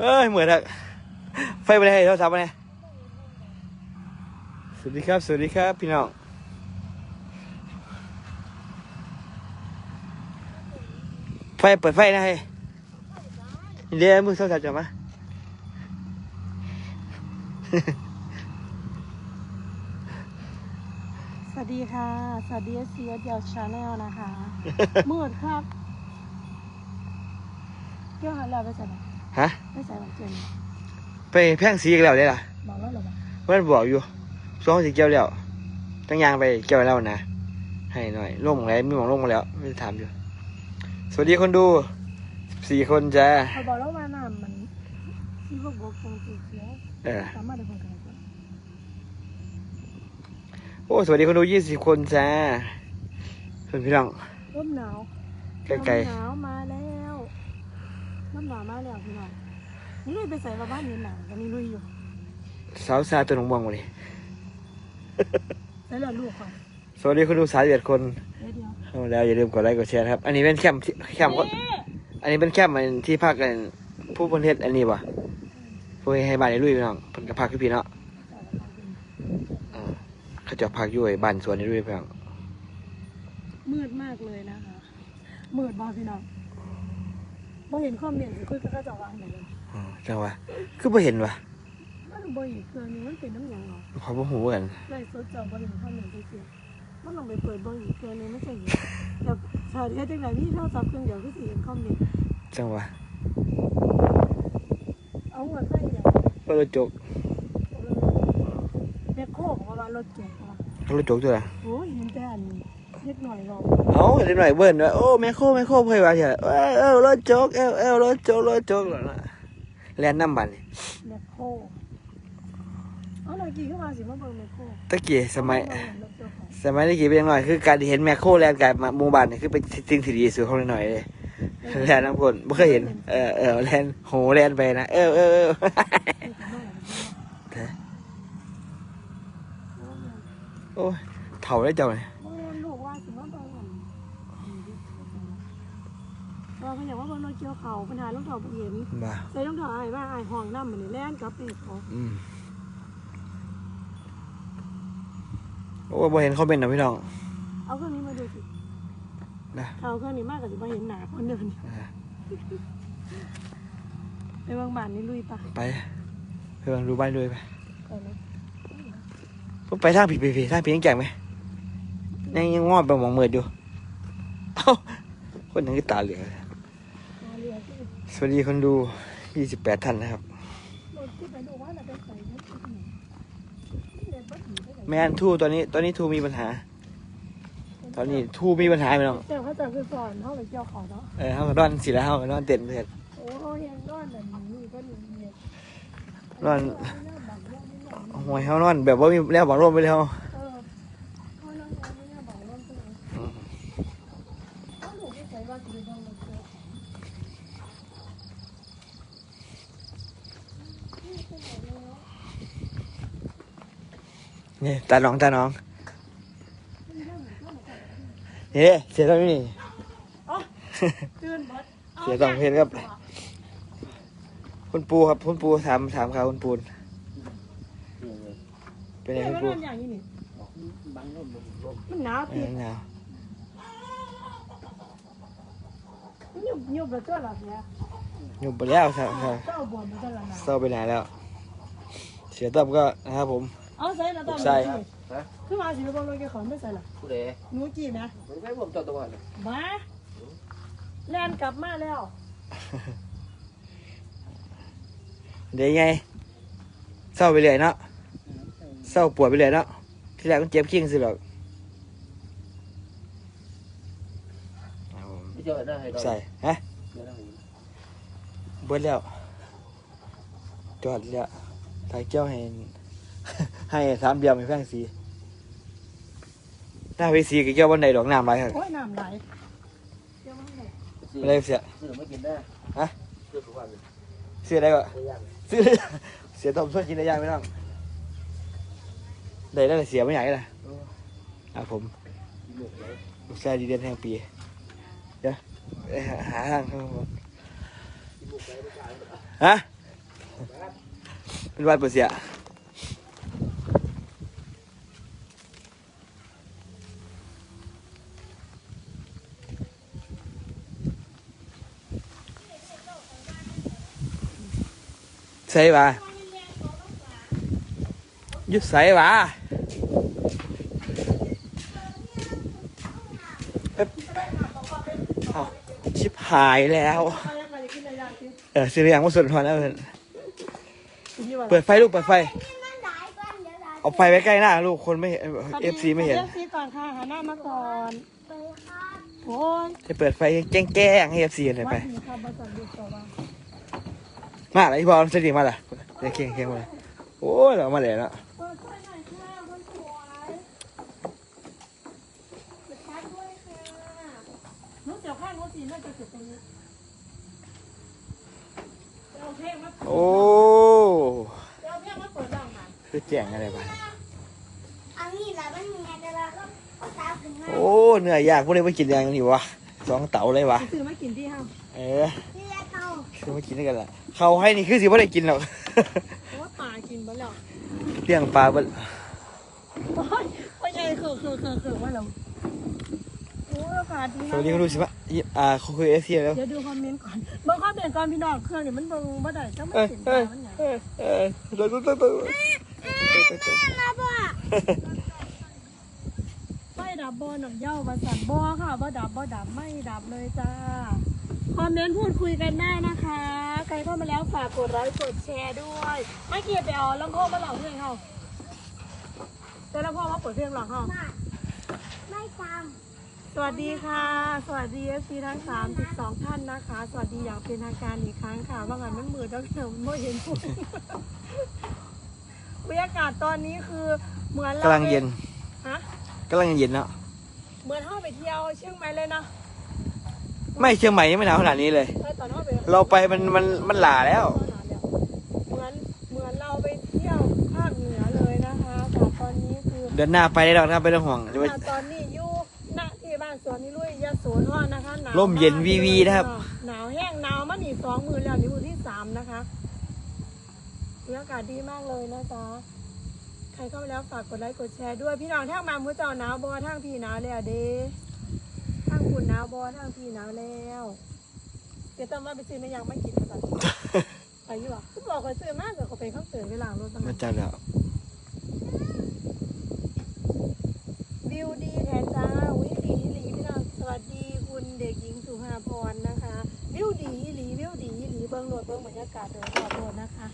เอ้ยเหมือนอะไฟไปไหนโทรศัพท์ไปไหนสวัสดีครับ สวัสดีครับพี่น้องไฟเปิดไฟนะเฮ้ยเดี๋ยวมือโทรศัพท์จะมาสวัสดีค่ะ สวัสดีซีเดียวชาแนลนะคะมืดครับเกี่ยวหันแล้วไปใส่ไหน ฮะไปใส่หลังเจนไปแพร่งสีอีกแล้วได้ล่ะบอกแล้วเหรอบอกเพื่อนบอกอยู่สองสิเกี่ยวแล้วตั้งยางไปเกี่ยวแล้วนะให้หน่อยล่มอะไรมีหมองล่มมาแล้วไม่ได้ถามอยู่ สวัสดีคนดูสี่คนจ้าเขาบอกแล้วว่าน้ำมันที่พวกบอกตรงสีเขียวเออสามารถได้คนกันก่อนโอ้สวัสดีคนดูยี่สิบคนจ้าเพื่อนพี่น้องร่มหนาวไกลลมหนาวมาแล้ว ร่มหนาวมาแล้วพี่น้องนี่ลุยไปใส่มาบ้านนี้หนาวตอนนี้ลุยอยู่ๆสาวซาตัวหนองบวงมาดิแล้วเหลือลูกก่อนสวัสดีคนดูสามเอ็ดคนเดี๋ยวเดี๋ยวเข้ามาแล้วอย่าลืมกดไลค์กดแชร์นะครับ อันนี้เป็นแคมป์ที่แคมป์ก็นี่อันนี้เป็นแคมป์อันที่พักกันผู้บนเทศอันนี้ปะผู้ให้บ้านในลุยพี่น้องเพิ่นก็พักที่พี่เนาะอ่าเขาจะพักอยู่ไอ้บ้านสวนในลุยพี่น้อง มืดมากเลยนะคะมืดบ้าพี่น้อง บ่เห็นข้อมเมียนสิคุยกับเขาเจะวางไหนเลยอ๋อจังวะคือบ่เห็นวะมันบ่เห็นเครื่องนี้มันเป็นน้ำหยังเหรอขอบ่หูกันไล่สดเจอบ่เห็นข้อมเมียนสิมันลองไปเปิดเบิ่งอีกเครื่องนึงไม่ใช่เหรอแต่ชาติจังไดนี่โทรศัพท์เครื่องเดียวคือสิเห็นข้อมเมียนจังวะเอาหัวใส่อย่างรถจกแม่โคกเพราะว่ารถเก่งว่ะรถจกตัวละโอ้ยเห็นแต่อันนี้ เล็กหน่อยรอเอ้าเด็กหน่อยเบิ้ลว่าโอ้แม่โคแม่โคเพิ่นว่าเถอะเอ้าเอ้ารถจกเอ้าเอ้ารถจกรถจกแล้วนะแล่นน้ำบัดนี่แม่โคกเอาหน่อยกี่ขึ้นมาสิมาเบิ่งแม่โคกตะกี้สมัยเอาาเบิ่งรถเจ้าของสมัยตะกี้เป็นยังไงคือการที่เห็นแม่โคแล่นกับหมู่บ้านนี่คือเป็นสิ่งที่ดีสุดของหน่อยเลยแล่นน้ำคนบ่เคยเห็นเออเออแล่นโหแล่นไปนะเออเออเออโอ้ยเถ่าได้เจ้าเลย ลูกว่าสิมาเบิ่งอัน ว่าเพิ่นอยากว่าเบิ่งรถเกี่ยวเขาปัญหารองเท้าบ่เห็นบ้าใส่รองเท้าอ้ายว่าอ้ายห้องน้ำมันนี่แล่นกลับไปเขาอืมโอ้ยบ่เห็นเขาเป็นนะพี่น้องเอาเครื่องนี้มาดูสินะเอาเครื่องนี้มากก็สิบ่เห็นหน้าคนเดินอ่าไปเบิ่งบ้านนี่ลุยปะไปเพื่อนดูบ้านด้วยไปไปเลยผมไปทางผีผีผีทางผียังแก่งไหมยังยังงอบไปมองมืดอยู่เอ้าคนนึงก็ตาเหลือกมาเรือ สิสวัสดีคนดู 28 ท่านนะครับรถที่ไปดูว่าน่ะไปใส่รถที่ไหนนี่เดินบ่ถึงไปไหนแมนทูตอนนี้ตอนนี้ทูมีปัญหา ตอนนี้ทูมีปัญหาพี่น้องแต่เขาจะคือสอนเขาไปเกี่ยวเขาเนาะเออเขาก็นอนสิแล้วเขาก็นอนเต็นเพื่อนโอ้ยยังนอนแบบนี้ก็นี่เนี่ยนอนไม่น่าบังเรื่องนี้หน่อยหวยเขานอนแบบว่ามีแล้วบอกร่วมไปแล้ว เออเขานั่งนอนไม่น่าบังเรื่องตัวเองเขาหนูไม่ใส่ว่าจะไปนอนเลยเจ้า นี่ตาน้องตาน้องเฮ้เสียตรงนี้ตื่นหมดเสียสองเพลงครับคุณปูครับคุณปูถามถามข่าวคุณปูนเป็นไงเนี่ยคุณมันปูนอนอย่างนี้นี่บังร่มลมร่มมันหนาวเอติอดหนาวมันยุบยุบแล้วตัวหลับเนี่ยอยู่ไปแล้วครับครับเจ้าบวมมันจะละหนาวเศร้าไปไหนแล้ว เสียต้อมก็นะครับผม เอาใส่แล้วตอนใส่นี้คือมาสิไปบอกเลยแกขอไม่ใส่ละผู้ใดหนูจีนะมันไม่ผมตัวตัวเลยมาแล่นกลับมาแล้ว เดี๋ยวยังไงเศร้าไปเลยเนาะเศร้าปวดไปเลยเนาะที่แรกมันเจ็บขี้งสิหรอกครับผมไม่เจอได้ให้เราใส่ฮะเบิดแล้วจอดแล้วถ่ายเจ้าให้ ให้สามเดียวไม่แพงสีหน้าเวสีกับเจ้าวันใดดอกน้ำไรครับโอ้ยน้ำไหลเดี๋ยวมันไหลไม่ได้เสียซื้อไม่กินได้ฮะซื้อทุกวันเลยเสียได้ก็ไม่ยากซื้อเสียต้มส่วนกินได้ยังไม่ต้องได้แล้วแต่เสียไม่ใหญ่ละอะผมกินหมดเลยลูกชายดีเด่นแห่งปีเดี๋ยวไปหาหาทางครับผมกินหมดเลยไม่ขายฮะเป็นวัดเปอร์เซีย ใส่ปะอยุดใส่ปะเอ๊ะเอาชิบหายแล้วใครอยากกินอะไรอยากกินเออซื้อเรียงมาสุดทอนแล้วเพิ่นกินยี่ห้อเปิดไฟลูกเปิดไฟ เอาไฟไว้ใกล้หน้าลูกคนไม่เอฟซีไม่เห็นเอฟซีก่อนค่ะหาหน้ามาก่อนโอ้ยจะเปิดไฟแจ้งแจ้งให้เอฟซีเลยไป วัดนี้ค่ะบริษัทดูต่อว่า มาอะไรพอสติมาล่ะเดี๋ยวเคียงเคียงมาเลยโอ้ยเรามาเลยเนาะเปิดไฟหน่อยค่ะคนสวยเปิดไฟด้วยค่ะนุ๊กเดี๋ยวข้างนุ๊กสีน่าจะเกิดตรงนี้เอาเพลงมาโอ้เอาเพลงมาเปิดดังค่ะคือแจ้งอะไรไปอันนี้แหละมันมีอะไรแล้วก็ตามถึงมาโอ้เหนื่อยยากพวกนี้ไปกินยังนี่วะสองเต๋าเลยวะซื้อมากินที่ห้างเออที่แรกเขาคือมากินด้วยกันละ เขาให้นี่คือสิว่าได้กินหรอกเพราะว่าป่ากินไปแล้วเลี้ยงปลาเบิ้ลโอ้ยโอ้ยไงคือคือคือคือว่าเราโอ้ยอากาศดีสวัสดีคุณดูสิวะอ่าเขาคุยเอฟซีแล้ว เดี๋ยวดูคอมเมนต์ก่อนเบิ่งคอมเมนต์ก่อนพี่น้องเครื่องนี่มันเบิ่งบ่ได้จังมันเอ้ยเสียงเอ้ยมันหยังเอ้ยเอ้ยเดี๋ยวเดี๋ยวเดี๋ยวเดี๋ยวมาบ่ไฟดับบ่หนังเหย้าบ่สั่นบ่ค่ะบ่ดับบ่ดับไม่ดับเลยจ้า คอมเมนต์พูดคุยกันได้นะคะ ใครเข้ามาแล้วฝากกดไลค์กดแชร์ด้วยไม่เกียดไปเอาลำโพงมาหลอกเพลงเฮาแต่ลำโพงมาเปิดเพลงหลอกเฮามาไม่จสวัสดีค่ะ สวัสดีเอฟซีทั้ง32ท่านนะคะ สวัสดีอย่างเป็นทางการอีกครั้งค่ะ ว่างานมันมืดแล้วเดี๋ยวไม่เห็นพวกบรรยากาศตอนนี้คือเหมือนรากำลังเย็นฮะ กำลังเย็นเนาะ เหมือนห้าไปเที่ยวเชียงใหม่เลยนะ ไม่เชียงใหม่ยังไม่หนาวขนาดนี้เลยไปตอนห้าไปเราไปมันมันมันหลาแล้ว เหมือนเหมือนเราไปเที่ยวภาคเหนือเลยนะคะแต่ตอนนี้คือ เดินหน้าไปได้หรอกนะไม่ต้องห่วงจะไปณตอนนี้อยู่ณที่บ้านสวนนิลุยยโสธรนะคะหนาวร่มเย็นากวีวีนะครับ หนาวแห้งหนาวมาหนีสองมือแล้วนี่มือที่สามนะคะบรรยากาศดีมากเลยนะจ๊ะใครเข้ามาแล้วฝากกดไลค์กดแชร์ด้วยพี่น้องทางมามือเจ้าหนาวบอทางพี่หนาวแล้วเด้ทาง คุณหนาวบอทางพี่หนาวแล้วเดี๋ยวต้องมาไปซื้อในยังไม่กินมาก่อนไปอยู่หรอคุณบอกเขาซื้อมากเดี๋ยวเขาไปเข้าเตือนไปล้างรถตั้งมันนานจะแล้ววิวดีแทนจ้าวิวดีอีหลีพี่น้องสวัสดีคุณเด็กหญิงสุภาพรนะคะวิวดีอีหลีวิวดีอีหลีเบิ้งโหลดเบิ้งบรรยากาศโดยรอบโหลดนะคะ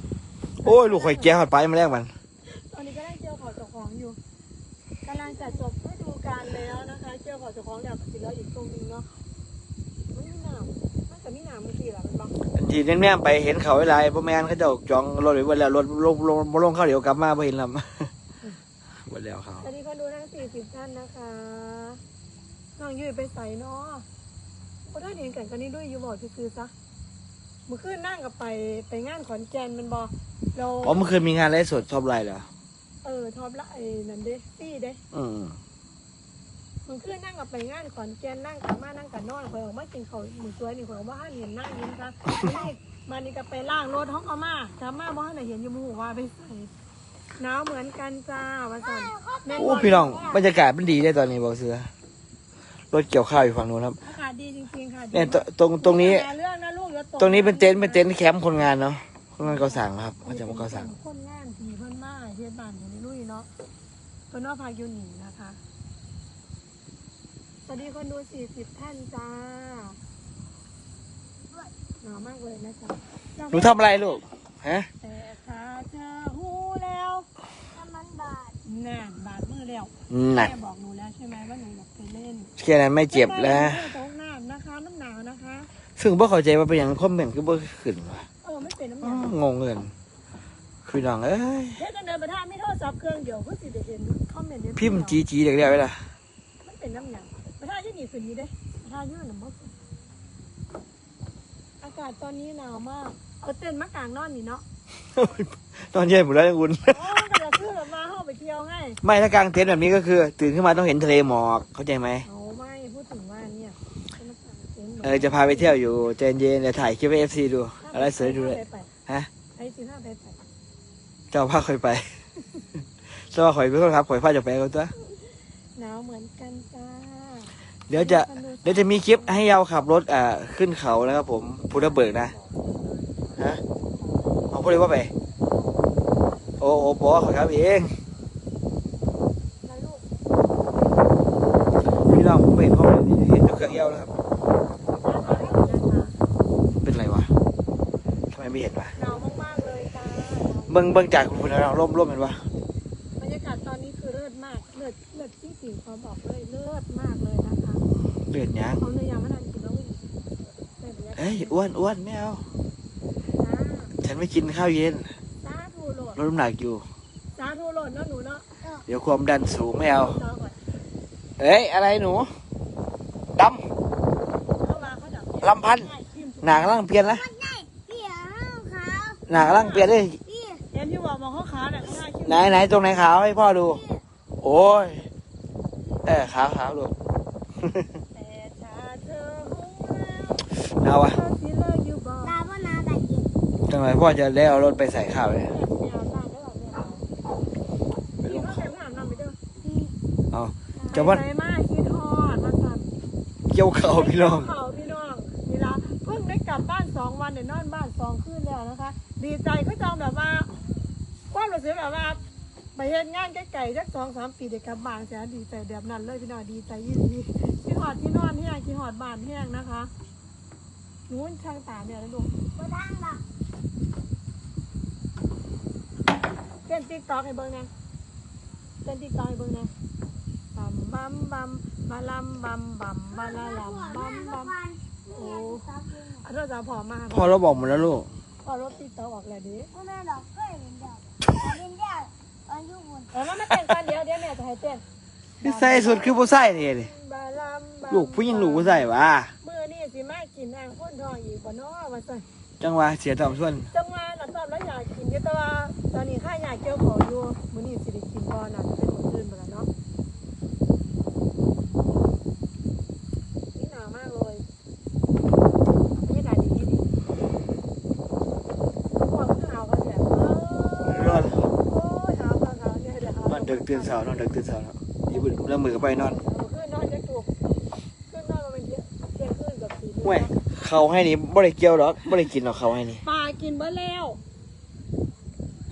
โอ้ย ลูกข่อยแก้วหอดไปมาแรกมัน ล้วก็สิเหลืออีกตรงนึงเนาะมันมีหนาวมันก็มีหนาวบางทีแหละมันบอกอันทีแน่ๆไปเห็นเขาเวลาพ่อแม่นเขาเจะจองรถไว้เบิดแล้วรถลงลงลงเข้าเดี๋ยวกลับมาไ่เห็นลำหมดแล้วเขา สวัสดีคนดูทั้ง40ท่านนะคะน้องยุ้ยไปใส่เนาะก็ได้เห็นกันกันนี่ด้วยอยู่บอกซื้อๆซะเมื่อคืนนั่งกับไปไปงานขอนแก่นแมันบอเราอ๋อเมื่อคืนมีงานไลฟ์สดชอบไลฟ์เหรอเออท็อปละไอ้นั่นเด้ซี่เด้ อืมเมื่อคืนนั่งกับไปงานขอนแก่นนั่งกับมานั่งกับนอนคอยออกมากินเขาวหมูสวยนี่คอยออกมาห้าเห็นนั่งยิ้มค่ะนี่มานี่ก็ไปล่างรถห้องเอามากลับมาบ่ให้เห็นอยู่หมูว่าไปใส่หนาวเหมือนกันจ้าว่าสั่นแม่นโอ้บ่พี่น้องบรรยากาศมันดีได้ตอนนี้บอกเสือรถเกี่ยวข้าวอยู่ฝั่งนู้นครับอากาศดีจริงๆค่ะดีเนี่ยตตรงตรงนี้เรื่องนะลูกอย่าตกตรงนี้เป็นเต็นท์เป็นเต็นท์แคมป์คนงานเนาะคนงานก่อสร้างครับมาจากมาก่อสร้างคนงานผีเพิ่นมาเฮ็ดบ้านอยู่ในลุยเนาะเพิ่นว่าพายุหนีนะคะ สวัสดีคนดู40ท่านจ้าหนาวมากเลยนะจ๊ะหนูทำอะไรลูก ฮะแต่ขาเธอหูแล้วำน้ำมันบาดน่นบาดมือแล้วหนักแม่บอกหนูแล้วใช่ไหมว่าหนูอยากไปเล่นแค่นั้นไม่เจ็บแล้วไม่ตกน้ำนะคะมันหนาวนะคะ ซึ่งบ่เข้าใจว่าเป็นอย่างคอมเมนต์คือบ่ขึ้นวะเออไม่เป็นน้ำหอ้นัอกงงเงินพี่น้องเอ้ยเฮ็ดกันเดินไปท่าไม่โทษซับเครื่องเดียวเพื่อสิได้เห็นคอมเมนต์เด้อพิมพ์จีจีเด็กเดียวไว้ล่ะมันเป็นน้ำหนักไปท่าที่ นี่คืนนี้เด้ไปท่ายื่นน้ำมันอากาศตอนนี้หนาวมาก เอาเต็นท์มากลางนอนนี่เนาะตอนเย็นหมดแล้วอุ่น โอ้ก็จะขึ้นแบบมาเข้าไปเที่ยวไงไม่ถ้ากลางเต็นท์แบบนี้ก็คือ ตื่นขึ้นมาต้องเห็นทะเลหมอกเข้าใจไหมเอาไม่พูดถึงว่าเนี่ยจะมากางเต็นท์หรเออจะพาไปเที่ยวอยู่ใจเย็นเดี๋ยวถ่ายคลิปให้เอฟซีดูอะไรสวยดูเลยไปฮะไปสิห้าไปไปจ้าพาข่อยไปเจ้าว่าข่อยเป็นคนครับข่อยพาจะไปกันตัวหนาวเหมือนกันจ้า เดี๋ยวจะเดี๋ยวจะมีคลิปให้เยาขับรถอ่าขึ้นเขานะครับผมพุทธเบิกนะฮะเอาพูดเลยว่าไป โอ้โอ้บอกเขาครับเองแล้วลูกพี่น้องผมไม่เห็นห้องเลยนี่เห็นแต่เครื่องเยาแล้วครับน้ำให้หนูนะคะเป็นไรวะทำไมไม่เห็นวะหนาวมากๆเลยจ้าเบิ่งเบิ่งจากคุณเราร่มร่มเห็นวะาศเฮ้ยอ้วนอ้วนไม่เอาจ้าฉันไม่กินข้าวเย็นสาธุโหลดลดน้ำหนักอยู่สาธุโหลดเนาะหนูเนาะเดี๋ยวความดันสูงไม่เอาจอก่อนเอ้ยอะไรหนูดเข้ามาเขาดับำลำพันธ์หนากำลังเปลี่ยนนะเพี่เอาขาวหนากำลังเปลี่ยนเลยพี่เห็นที่บอกมองเขาขาเนี่ยเขาหน้าคิ้วไหนไหนตรงไหนขาวให้พ่อดู โอ้ยเออขาวขาวดูแต่ชาเธอ หงแล้วเอาวะเธอสิเลิกอยู่บ่ตาบ่นาตาเย็นจังไรพ่อจะได้เอารถไปใส่ข้าวเลยไม่เอาบ้านได้หรอเนี่ยเอาพี่เขาแต่งหน้าน้ำไปเด้อเอาจะว่าใจมากคิดฮอดมาสั่นเกี่ยวเข่าพี่น้องเขาพี่น้องนี่ละเพิ่งได้กลับบ้านสองวันเนี่ยนอนบ้านสองคืนแล้วนะคะ ดีใจก็จองแบบว่าความรู้สึกแบบว่าไปเฮ็ดงานไกลๆสักสองสามปีเด็กกลับบ้านจะดีใจแบบนั้นเลยพี่น้องดีใจยิ่งดีที่หอดที่นอนแห้งที่หอดบ้านแห้งนะคะ นู้นช่างตาเนี่ยนะลูกบ่ทางดอกเต้นติ๊กต็อกให้เบิ่งนะเต้นติ๊กต็อกให้เบิ่งนะบัมบัมบัมบาลัมบัมบัมบาลาลัมบัมบัมโอ้อันนี้จะพอมากพ่อเราบอกหมดแล้วลูกพอรถติ๊กต็อกออกแล้วดิบ่แม่ดอกเคยเห็นดอกเห็นดอกอายุบุญเออมามาเต้นกันเดี๋ยวเดี๋ยวแม่จะให้เต้นคือใส่สุดคือผู้ใส่นี่เลยบาลัมบัมลูกผู้หญิงลูกผู้ใส่วะ มือนี่สิมากินแองข้นทองอีกบ่เนาะว่าซั่นจังหวะเสียตอมส่วนจังหวะน่ะตอนแล้วอยากกินอยู่แต่ว่าตอนนี้ข้าอยากเกี่ยวของอยู่มื้อนี้สิได้กินบ่น่ะจะเป็นมื้ออื่นบ่ล่ะเนาะนี่หนาวมากเลยบรรยากาศดีดีความหนาวก็แบบเออนอนโอ้ยหนาวหนาวหนาวเนี่ยเดี๋ยวนอนดึกตื่นเช้านอนดึกตื่นเช้าแล้วยี่บุญแล้วมือก็ไปนอนคืนนอนจะถูกคืนนอนมาเป็นเที่ยงเที่ยงคืนกับสี่โมง ห่วย เขาให้นี่บ่ได้เกี่ยวหรอกบ่ได้กินหรอกเขาให้นี่ ปลากินเบ่แล้ว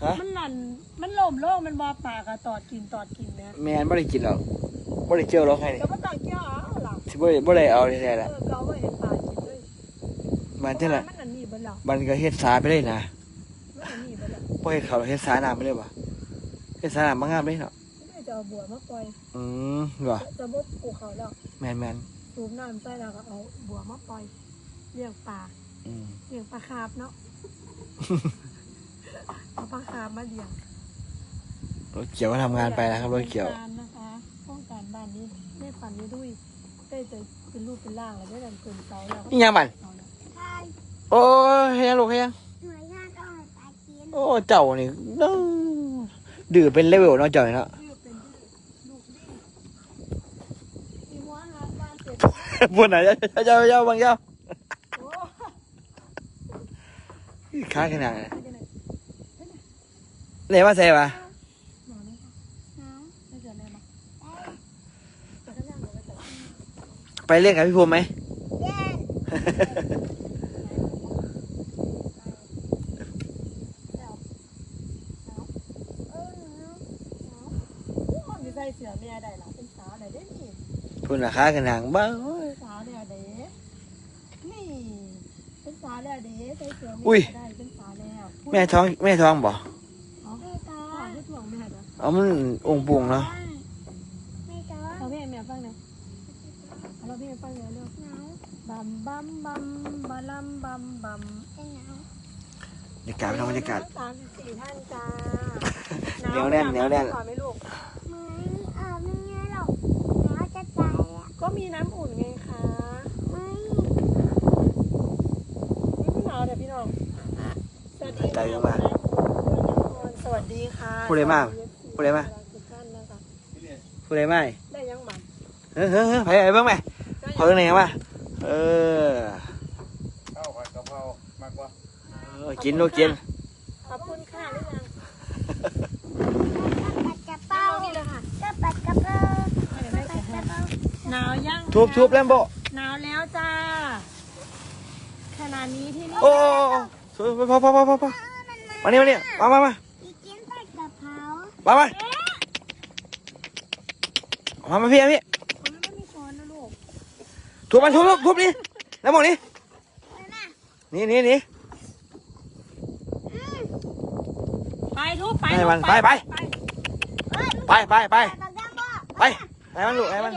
ฮะ มันนั่น มันล่มโลกมันบ่ปลากะตอดกินตอดกินเนี่ยแม่นบ่ได้กินหรอกบ่ได้เกี่ยวหรอกให้นี่ก็บ่ต้องเกี่ยวเอาหรอกสิบ่ได้บ่ได้เอาแท้ๆเอละอก็เอาไว้ให้ปลากินเลยมันจังล่ะมันอันนี้เบ่แล้วมันก็เฮ็ดสาไปเลยนะมันอันนี้เบ่แล้วบ่เฮ็ดเขาวเฮ็ดสาน้ำไปเลยบ่เฮ็ดสาน้ำมางามเลยเนาะไม่ได้จะเอาบัวมาปล่อยอืมบ่จะบ่ปลูกเขาแล้วแม่นแม่นสูบน้ำใส่แล้วก็เอาบัวมาปล่อย เลี้ยงปลาอืมเลี้ยงปลาคาร์ฟเนาะ เอาปลาคาร์ฟมาเลี้ยงรถเกี่ยวก็ทำงานไปนะครับรถเกี่ยวโครงการนะคะโครงการบ้านนี้ได้ฝันนี้ด้วยได้จะเป็นรูปเป็นร่างแล้วได้ดันเกินเสาแล้วนี่ยังมันเสาแล้วทายโอ้ยเฮ็ดยังลูกเฮ็ดยังหน่วยงานต้องให้ปลากินโอ้เจ้านี่ดื้อดื้อเป็นเลเวลเนาะเจ้านี่เนาะ ชื่อเป็นลูกดีมีหัวหางบ้านเสร็จพูดไหนเจ้าเจ้าเจ้าบางเจ้า โอ้ ค้าขนาดไหนไม่ได้ไหนเลยว่าใส่ป่ะไปจะข้างล่างหรือไปแต่ไปเล่นกับพี่ภูมิไหมเย็นเออหนาวหนาวคนที่ใส่เสื้อแม่ได้หรอเป็นสาวได้ได้นี่พูดราคาขนาดบ้าโอ้ยเป็นสาวแล้วเด้นี่เป็นสาวแล้วเด้ใส่เสื้ออุ้แม่ยได้ ม่ท้องแม่ท้องบ่เอาแม่ตาไม่ถ่วงแม่เด้อเอามันองค์ปุงเนาะไม่จ้าเอาแม่แม่ฟังหน่อยเอาเราพี่ฟังหน่อยเร็วหนาวบัมบัมบัมบาลัมบัมบัมเป็นหนาวบรรยากาศพี่น้องบรรยากาศสามสิบสี่ท่านจ้าเหนียวแน่นเหนียวแน่นก่อนไหมลูกไม่เออไม่เงี้ยหรอกหนาวจะตายอะก็มีน้ำอุ่นไงคะไม่นี่ไม่หนาวเดี๋ยวพี่น้อง สวัสดีใจเยอะมากสวัสดีค่ะพูดอะไรมากพูดอะไรมากทุกท่านนะคะพูดอะไรไม่ได้ยังหมันเฮ้ยเฮ้ยเฮ้ยไปไปเบ้างไหมพอเรื่องไหนมาเออข้าวผัดกะเพรามากกว่าเออกินลูกกินขอบคุณค่ะหรือยังปัดกระเป๋านี่เลยค่ะก็ปัดกระเป๋าไม่ได้ปัดกระเป๋าหนาวยังทุบทุบแลมโบหนาวแล้วจ้าขณะนี้ที่นี่โอ้โอ้โอ้ สวยพอพอพอพอพอมานี่มานี่มามามาอีกินปัดกะเพรามามามามาพี่มาพี่คนไม่มีช้อนนะลูกทุบมันทุบทุบทุบนี่แล้วมองนี่นั่นน่ะนี่นี่นี่ไปทุบไปให้ทุบมันไปไปไปไปไปไปปัดกระเป๋าไปให้มันลูกให้มัน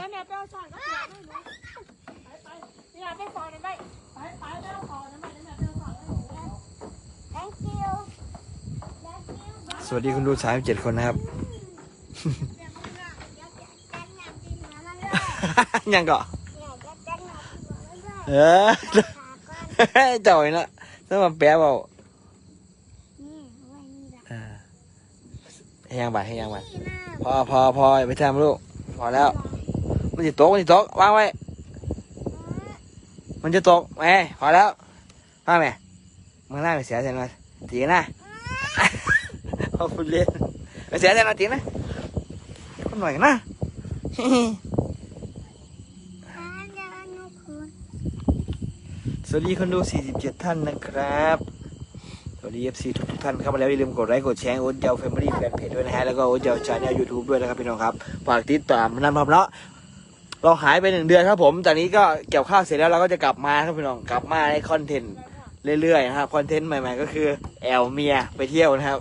สวัสดีคุณดูสามเจ็ดคนนะครับเดี๋ยวมึงอะเดี๋ยวจะจัดงานกินหัวมันเลยยังเกาะเดี๋ยวจะจัดงานกินหัวมันเลยเออขาก่อนเจ่อยนะต้องมาแปะเปล่านี่เอาไว้นี่ละอ่าให้ยังบัดให้ยังบัดนี่นะพอพอพออย่าไปทำลูก พอแล้ว มันจะตก มันจะตกวางไว้ มันจะตกแหมพอแล้วมาแม่มึงหน้าไปเสียเสียหน่อยตีนะเอาพูดเล่นไปเสียเสียหน่อยตีนะ คนหน่อยนะอ่าเดี๋ยวเอาหนูคืนสวัสดีคนดู 47 ท่านนะครับสวัสดี FC ทุกทุกท่านเข้ามาแล้วอย่าลืมกดไลค์กดแชร์โอ๊ตเจ้าแฟมิลี่แฟนเพจด้วยนะฮะแล้วก็โอ๊ตเจ้าชาแนลยูทูบด้วยนะครับพี่น้องครับฝากติดตามนั่นพร้อมแล้วเราหายไปหนึ่งเดือนครับผมจากนี้ก็เกี่ยวข้าวเสร็จแล้วเราก็จะกลับมาครับพี่น้องกลับมาในคอนเทนต์เรื่อยๆนะครับคอนเทนต์ใหม่ ๆ ก็คือแอลเมียไปเที่ยวนะครับ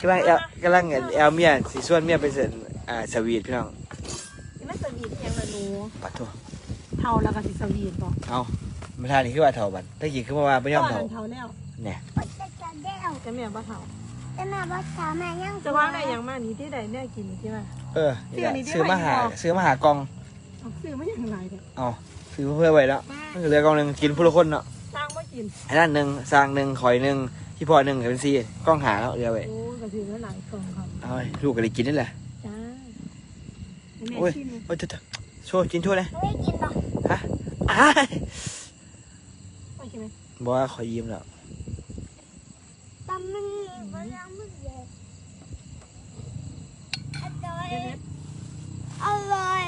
กำลังแอลกำลังแอลเมียสีส่วนเมียไปเสร็จอ่าสวีทพี่น้องนี่มันสวีทยังละหนูปัดทั่วเท่าแล้วก็สิสวีทบอกเอาไม่ทานนี่คือว่าเท่าบันถ้ากินขึ้นมาว่าไม่ยอมเท่าเท่าแล้วเนี่ยปัดจะจัดเดี๋ยวแต่แม่บ่เท่าจะมาบอกสาวแม่ยังจะว่างได้ยังมานี่ที่ใดแน่กินใช่ไหมเออนี่แหละซื้ซื้อออัมานนี้หาได้ไหมซื้อมาหากองเอาซื้อมาอย่างไรเนี่ยเอาซื้อเพื่อไว้แล้วมันก็เหลือกองหนึ่งกินผู้ละคนเนาะสร้างมากินไอ้นั่นหนึ่งสร้างหนึ่งข่อยหนึ่ง ที่พ่อหนึ่งเป็นซีกล้องหาแล้วเหลือไว้โอ้ยก็ถือว่าหลายกล่องครับเอาไว้ลูกก็เลยกินนี่แหละจ้าให้แม่โอ้ยชิมเลยโอ้ยเถอะโชว์กินโชว์เลยไม่กินหรอกฮะอ้ายไปใช่ไหมบอกว่าขอยิ้มแล้วตำมันมันยังไม่เย็นอร่อยเดี๋ยวอร่อย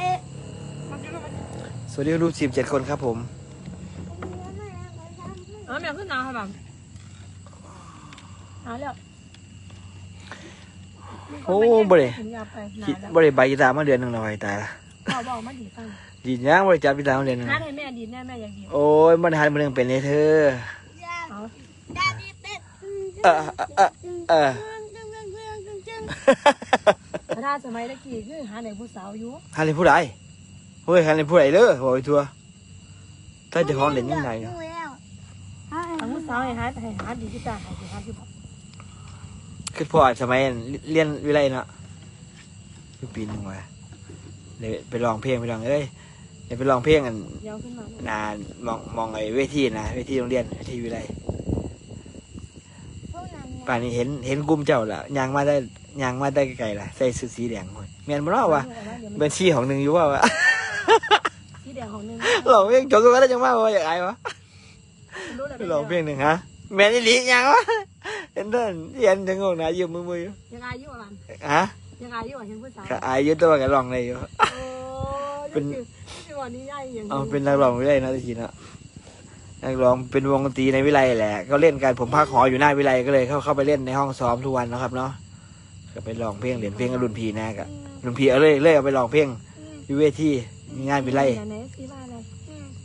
ๆมากินแล้วมากินสวัสดีลูกสิบเจ็ดคนครับผมเออแม่ขึ้นหนาวค่ะแบบ หนาวแล้วโอ้บ่ได้ถึงอยากไปหนาคิวแล้วบ่ได้ใบกีตาร์มาเดือนหนึ่งแล้วไอ้ตายละพ่อบอกมาดีฟังดีดย่างบ่ได้จับกีตาร์มาเดือนหนึ่งหาให้แม่ดีแน่แม่อยากดีโอ้ยมันหันมาเรื่องเป็นเลยเธอ เอาเออเออเออ ถ้าสมัยตะกี้คือหาไหนผู้สาวอยู่หันเลยผู้ใดเฮ้ยหันเลยผู้ใดเด้อบอกไอ้ทัวถ้าเจะของเล่นยังไงเนาะทางผู้สาวให้หาให้หาดีที่ตาให้ดีหาที่บอก คือพ่อสมัยเรียนวิไลเนาะคือปีหนึงว่ะเลยไปลองเพลงไปลองเอ้ยเดี๋ยวไปลองเพลงกันเดี๋ยวขึ้นมานานมองมองไอ้เวทีนะเวทีโรงเรียนเวทีวิไลป่านนี้เห็นเห็นกลุ่มเจ้าละยางมาได้ยางมาได้ไกลๆละใส่ชุดสีแดงหมดเมียนบ่เนาะวะเป็นชีของหนึ่งอยู่ว่าวะสีแดงของนึงลองเพลงจบกันแล้วจังว่าว่าอย่างไรวะรู้แล้วลองเพลงหนึ่งฮะแม่นี่ลีกยังวะ เห็นเดินเรียนจังงงนะยืมมือมืออยู่ยังอายุอะฮะยังอายุอะเห็นผู้สาวก็อายุตัวก็ลองเลยอยู่โอ้เป็นเป็นวันนี้ใหญ่อย่างเอาเป็นนักร้องวิไลนะทีนะนักร้องเป็นวงดนตรีในวิไลแหละก็เล่นกันผมพักหออยู่หน้าวิไลก็เลยเข้าเข้าไปเล่นในห้องซ้อมทุกวันนะครับเนาะก็ไปร้องเพลงเรียนเพลงกับรุ่นพี่นะกับรุ่นพี่เอาเลยเลยเอาไปร้องเพลงอยู่เวทีมีงานวิไลอย่าไ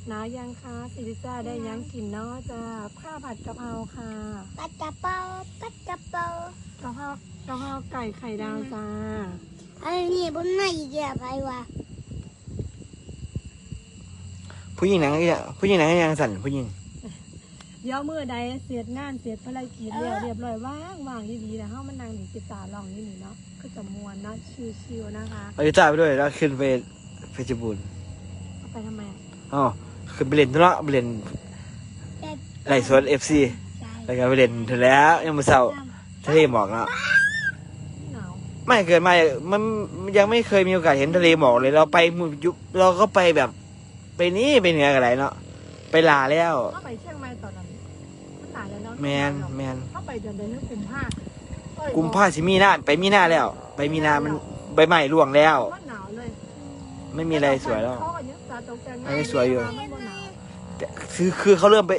หนสิว่าอะไรหนาวยังคะสิริจ้าได้ยังกินเนาะจ้าข้าวผัดกะเพราค่ะปัดกระเป๋าปัดกระเป๋ากะเพรากะเพราไก่ไข่ดาวจ้าอันนี้บนไหนเกี่ยไปวะผู้หญิงหนังก็จะผู้หญิงหนังก็ยังสั่นผู้หญิงเดี๋ยวมือใดเสียดงานเสียดภารกิจเรียบเรียบร้อยว่างว่างดีๆนะเฮามันนั่งดีกีตาร์ลองนี่นี่เนาะก็จะมวนเนาะชิวๆนะคะเอากีตาร์ไปด้วยแล้วขึ้นไปเพชรบูรณ์เอาไปทำไมอะ อ๋อขึ้นไปเล่นธุระไปเล่นไล่สวนเอฟซีแล้วก็ไปเล่นถึงแล้วยังมาเศร้าทะเลหมอกเนาะหนาวไม่เกิดมามันยังไม่เคยมีโอกาสเห็นทะเลหมอกเลย เราไปหมู่ยุเราก็ไปแบบ ไปนี่ไปเหนือกันไรเนาะไปลาแล้วเข้าไปเชียงใหม่ตอนนั้นมันหลายแล้วเนาะแมนแมนเข้าไปเดือนเดือนนึงกุมภากุมภาสิมีหน้าไปมีหน้าแล้ว ไปมีนามันใบไม้ร่วงแล้วมันหนาวเลยไม่มีอะไรสวยแล้วเขาก็ยังสาตกแต่งอันนี้สวยอยู่ มันบ่หนาวแต่คือคือเขาเริ่มไป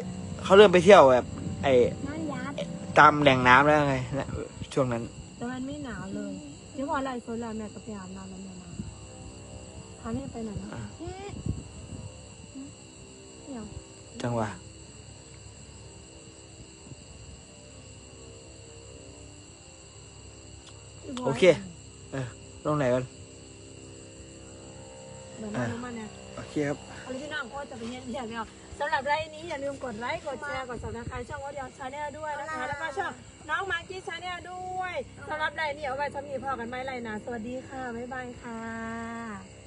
เขาเริ่มไปเที่ยวแบบไอน้ำยัดตามแหล่งน้ำแล้วไงนะช่วงนั้น แต่มันไม่หนาวเลยเดี๋ยวพอไล่โซนแล้วแม่ก็ไปอาบน้ำแล้วแม่มาพาแม่ไปไหนอยนะอะเดี๋ยวจังหวะพี่บยโอเคลงไหนกัน เดี๋ยวมาดูมาเนี่ย โอเคครับอะไรพี่น้องก็จะไปเห็นอย่างเดียวสำหรับไลน์นี้อย่าลืมกดไลค์ กดแชร์ กดสมัครในช่องวอดยอนชาแนลด้วยนะคะ แล้วก็ช่องน้องมาร์กี้ชาแนลด้วยสำหรับไลน์นี้เอาไว้สำหรับพ่อกันไหมไลน์นะสวัสดีค่ะ บ๊ายบายค่ะ